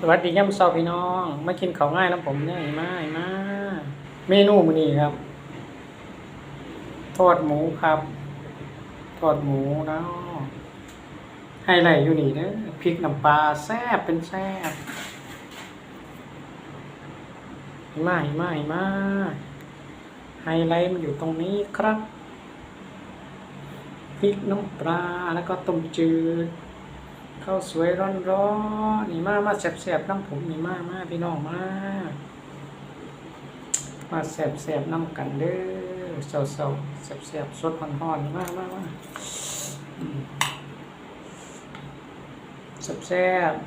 สวัสดีย่ำเซาพี่น้อง มากินข้าง่ายน้ำผมเนี่ยมามาเมนูมื้อนี้ครับ ทอดหมูครับ ทอดหมูเนาะไฮไลท์อยู่นี่เด้อพริกน้ำปลาแซ่บเป็นแซ่บมามามาไฮไลท์มันอยู่ตรงนี้ครับพริกน้ำปลาแล้วก็ต้มจืด ข้าวสวยร้อนๆนี่มามาแสบๆน้ำผมนี่มามาพี่น้องมามาแสบๆน้ำกันเด้อเศร้าๆแสบๆสดห่อนๆนี่มามามาอืมแสบๆ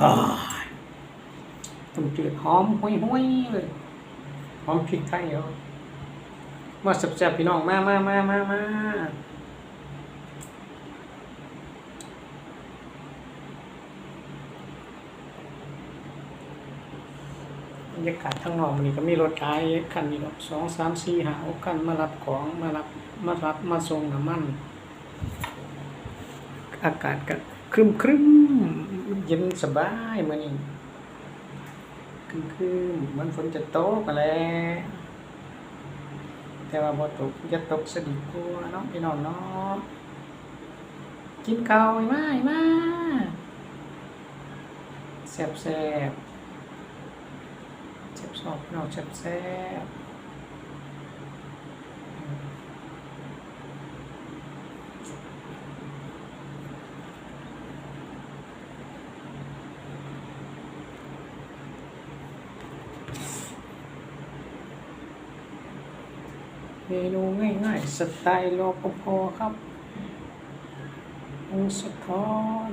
อ้ายต้มจืดหอมห้วยๆเลยหอมพริกไทยเหรอมาแสบๆพี่น้องมามามามามา บรรยากาศข้างนอกนี่ก็มีรถขายคันนี้หรอกสองสามสี่ห้าคันมารับของมารับมารับมาส่งน้ำมัน อากาศก็ครึมครึมเย็นสบายเหมือนนี้ครึมครึมมือนฝนจะตกกันแล้วแต่ว่าพอตกจะตกสดีกว่าเนาะพี่น้องเนาะกินข้าวไอ้มาไอ้มาแซ่บแซ่บ สอบเราเจ็บแซ่บเมนูง่ายๆสไตล์โลโกโพครับองสะท้อน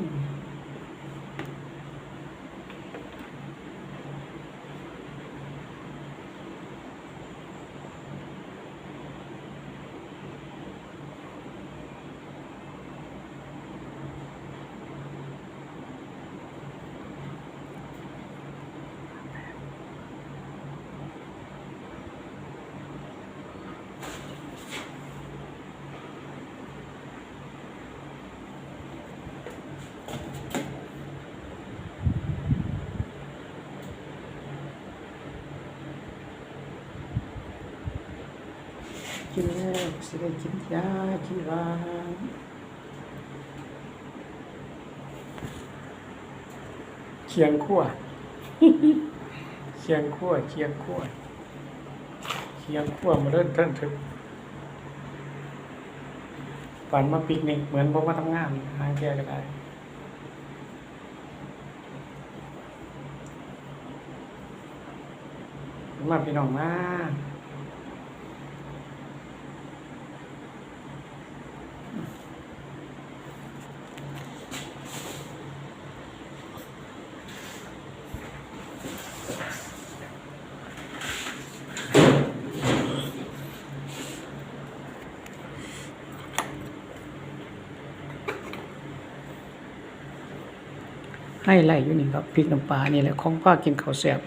กินแล้วสิได้กินยากินวานเคียงขั้วเคียงขั้วเคียงขั้วเคียงขั้วมาเริ่มเริ่มถึงฝันมาปิกนิกเหมือนผมมาทำงานหางแก่ก็ได้มาพี่น้องมา ให้ไล่อยู่นี่ครับพริกน้ำปลานี่แหละของป้ากินข้าวแซ่บ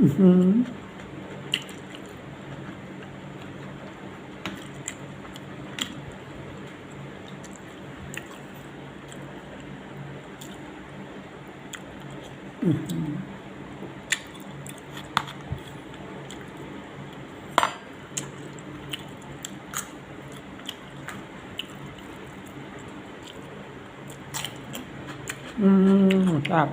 อื้อหืออื้อหือ อืมครับ